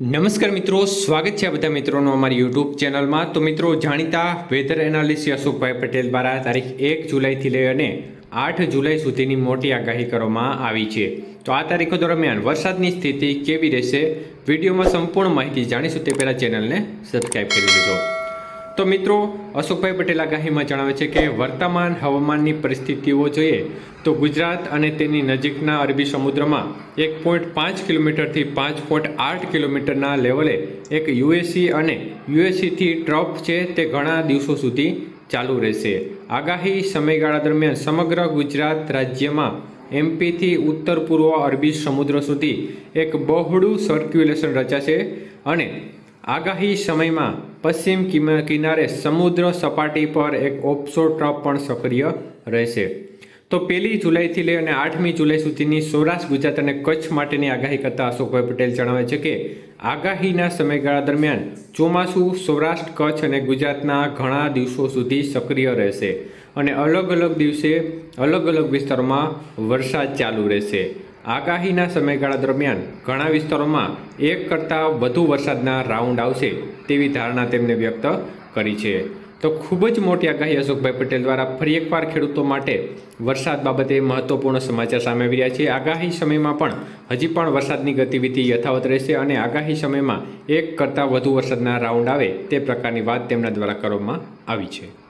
નમસ્કાર મિત્રો, સ્વાગત છે બધા મિત્રોનો અમારી યુટ્યુબ ચેનલમાં. તો મિત્રો, જાણીતા વેધર એનાલિસ્ટ અશોકભાઈ પટેલ દ્વારા તારીખ એક જુલાઈથી લઈ અને આઠ જુલાઈ સુધીની મોટી આગાહી કરવામાં આવી છે. તો આ તારીખો દરમિયાન વરસાદની સ્થિતિ કેવી રહેશે, વિડીયોમાં સંપૂર્ણ માહિતી જાણીશું તે પહેલાં ચેનલને સબસ્ક્રાઈબ કરી લેજો. તો મિત્રો, અશોકભાઈ પટેલ આગાહીમાં જણાવે છે કે વર્તમાન હવામાનની પરિસ્થિતિઓ જોઈએ તો ગુજરાત અને તેની નજીકના અરબી સમુદ્રમાં એક પોઈન્ટ પાંચ કિલોમીટરથી પાંચ પોઈન્ટ આઠ કિલોમીટરના લેવલે એક યુએસી અને યુએસસીથી ટ્રફ છે તે ઘણા દિવસો સુધી ચાલુ રહેશે. આગાહી સમયગાળા દરમિયાન સમગ્ર ગુજરાત રાજ્યમાં એમપીથી ઉત્તર પૂર્વ અરબી સમુદ્ર સુધી એક બહોળું સર્ક્યુલેશન રચાશે અને આગાહી સમયમાં પશ્ચિમ કિનારે સમુદ્ર સપાટી પર એક ઓપ્સો ટ્રફ પણ સક્રિય રહેશે. તો પહેલી જુલાઈથી લઈ અને આઠમી જુલાઈ સુધીની સૌરાષ્ટ્ર, ગુજરાત અને કચ્છ માટેની આગાહી કરતા અશોકભાઈ પટેલ જણાવે છે કે, આગાહીના સમયગાળા દરમિયાન ચોમાસું સૌરાષ્ટ્ર, કચ્છ અને ગુજરાતના ઘણા દિવસો સુધી સક્રિય રહેશે અને અલગ અલગ દિવસે અલગ અલગ વિસ્તારોમાં વરસાદ ચાલુ રહેશે. આગાહીના સમયગાળા દરમિયાન ઘણા વિસ્તારોમાં એક કરતાં વધુ વરસાદના રાઉન્ડ આવશે તેવી ધારણા તેમણે વ્યક્ત કરી છે. તો ખૂબ જ મોટી આગાહી અશોકભાઈ પટેલ દ્વારા ફરી એકવાર ખેડૂતો માટે વરસાદ બાબતે મહત્વપૂર્ણ સમાચાર સામે આવી રહ્યા છે. આગાહી સમયમાં પણ હજી પણ વરસાદની ગતિવિધિ યથાવત રહેશે અને આગાહી સમયમાં એક કરતાં વધુ વરસાદના રાઉન્ડ આવે તે પ્રકારની વાત તેમના દ્વારા કરવામાં આવી છે.